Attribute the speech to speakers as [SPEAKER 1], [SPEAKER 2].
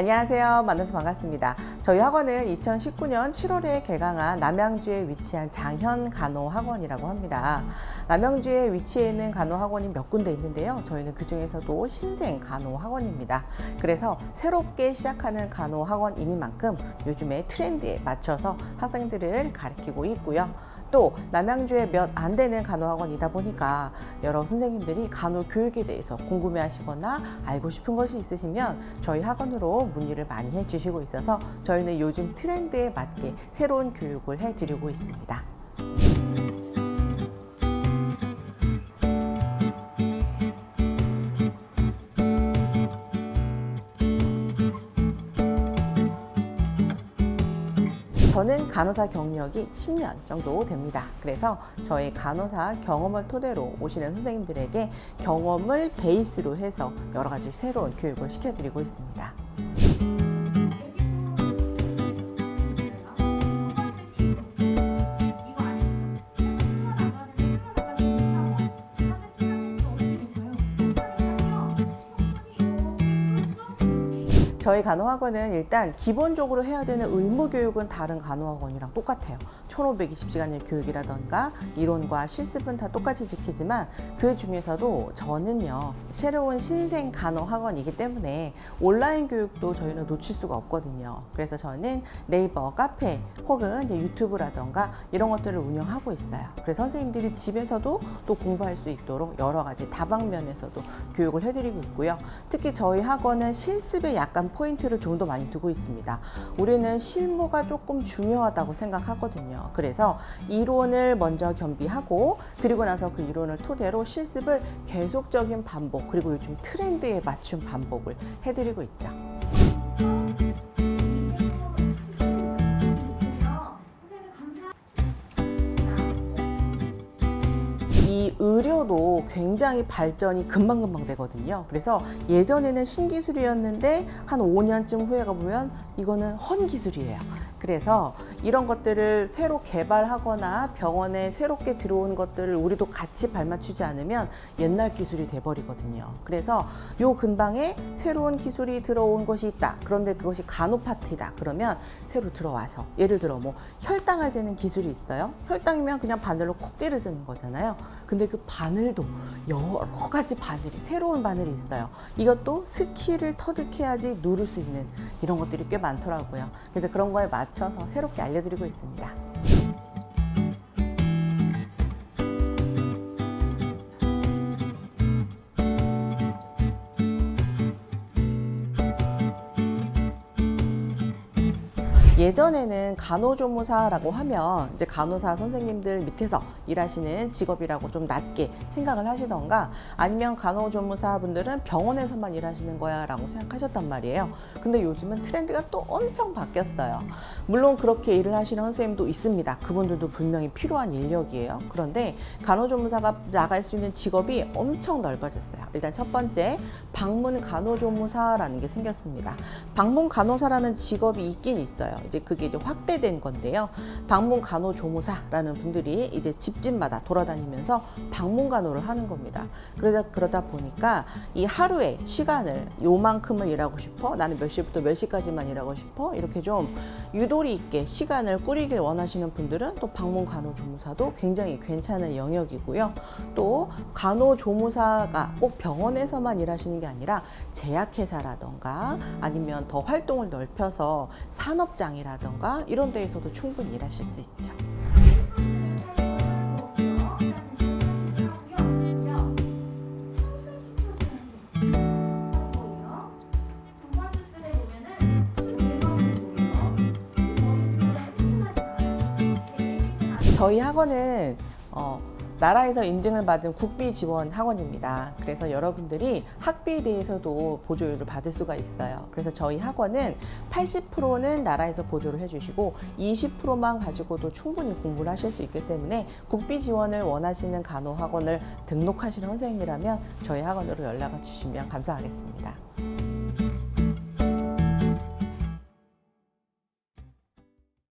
[SPEAKER 1] 안녕하세요. 만나서 반갑습니다. 저희 학원은 2019년 7월에 개강한 남양주에 위치한 장현 간호학원이라고 합니다. 남양주에 위치해 있는 간호학원이 몇 군데 있는데요. 저희는 그 중에서도 신생 간호학원입니다. 그래서 새롭게 시작하는 간호학원이니만큼 요즘의 트렌드에 맞춰서 학생들을 가르치고 있고요. 또 남양주에 몇 안 되는 간호학원이다 보니까 여러 선생님들이 간호 교육에 대해서 궁금해 하시거나 알고 싶은 것이 있으시면 저희 학원으로 문의를 많이 해 주시고 있어서 저희는 요즘 트렌드에 맞게 새로운 교육을 해 드리고 있습니다. 저는 간호사 경력이 10년 정도 됩니다. 그래서 저희 간호사 경험을 토대로 오시는 선생님들에게 경험을 베이스로 해서 여러 가지 새로운 교육을 시켜드리고 있습니다. 저희 간호학원은 일단 기본적으로 해야 되는 의무 교육은 다른 간호학원이랑 똑같아요. 1520시간의 교육이라던가 이론과 실습은 다 똑같이 지키지만 그 중에서도 저는요, 새로운 신생 간호학원이기 때문에 온라인 교육도 저희는 놓칠 수가 없거든요. 그래서 저는 네이버, 카페 혹은 유튜브라던가 이런 것들을 운영하고 있어요. 그래서 선생님들이 집에서도 또 공부할 수 있도록 여러 가지 다방면에서도 교육을 해드리고 있고요. 특히 저희 학원은 실습에 약간 포인트를 좀 더 많이 두고 있습니다. 우리는 실무가 조금 중요하다고 생각하거든요. 그래서 이론을 먼저 겸비하고 그리고 나서 그 이론을 토대로 실습을 계속적인 반복 그리고 요즘 트렌드에 맞춘 반복을 해드리고 있죠. 이 의료도 굉장히 발전이 금방금방 되거든요. 그래서 예전에는 신기술이었는데 한 5년쯤 후에 가보면 이거는 헌기술이에요. 그래서 이런 것들을 새로 개발하거나 병원에 새롭게 들어온 것들을 우리도 같이 발맞추지 않으면 옛날 기술이 돼버리거든요. 그래서 요 근방에 새로운 기술이 들어온 것이 있다. 그런데 그것이 간호 파트다. 그러면 새로 들어와서 예를 들어 뭐 혈당을 재는 기술이 있어요. 혈당이면 그냥 바늘로 콕 찌르는 거잖아요. 근데 그 바늘도 여러 가지 바늘이 새로운 바늘이 있어요. 이것도 스킬을 터득해야지 누를 수 있는 이런 것들이 꽤 많더라고요. 그래서 그런 거에 맞춰서 새롭게 알려드리고 있습니다. 예전에는 간호조무사라고 하면 이제 간호사 선생님들 밑에서 일하시는 직업이라고 좀 낮게 생각을 하시던가 아니면 간호조무사 분들은 병원에서만 일하시는 거야 라고 생각하셨단 말이에요. 근데 요즘은 트렌드가 또 엄청 바뀌었어요. 물론 그렇게 일을 하시는 선생님도 있습니다. 그분들도 분명히 필요한 인력이에요. 그런데 간호조무사가 나갈 수 있는 직업이 엄청 넓어졌어요. 일단 첫 번째 방문 간호조무사라는 게 생겼습니다. 방문 간호사라는 직업이 있긴 있어요. 이제 그게 이제 확대된 건데요. 방문 간호 조무사라는 분들이 이제 집집마다 돌아다니면서 방문 간호를 하는 겁니다. 그러다 그러다 보니까 이 하루에 시간을 요만큼을 일하고 싶어 나는 몇 시부터 몇 시까지만 일하고 싶어 이렇게 좀 유도리 있게 시간을 꾸리길 원하시는 분들은 또 방문 간호 조무사도 굉장히 괜찮은 영역이고요. 또 간호 조무사가 꼭 병원에서만 일하시는 게 아니라 제약회사라던가 아니면 더 활동을 넓혀서 산업 장이라던가 이런 데에서도 충분히 일하실 수 있죠. 저희 학원은 어, 나라에서 인증을 받은 국비 지원 학원입니다. 그래서 여러분들이 학비에 대해서도 보조율을 받을 수가 있어요. 그래서 저희 학원은 80%는 나라에서 보조를 해주시고 20%만 가지고도 충분히 공부를 하실 수 있기 때문에 국비 지원을 원하시는 간호 학원을 등록하시는 선생님이라면 저희 학원으로 연락을 주시면 감사하겠습니다.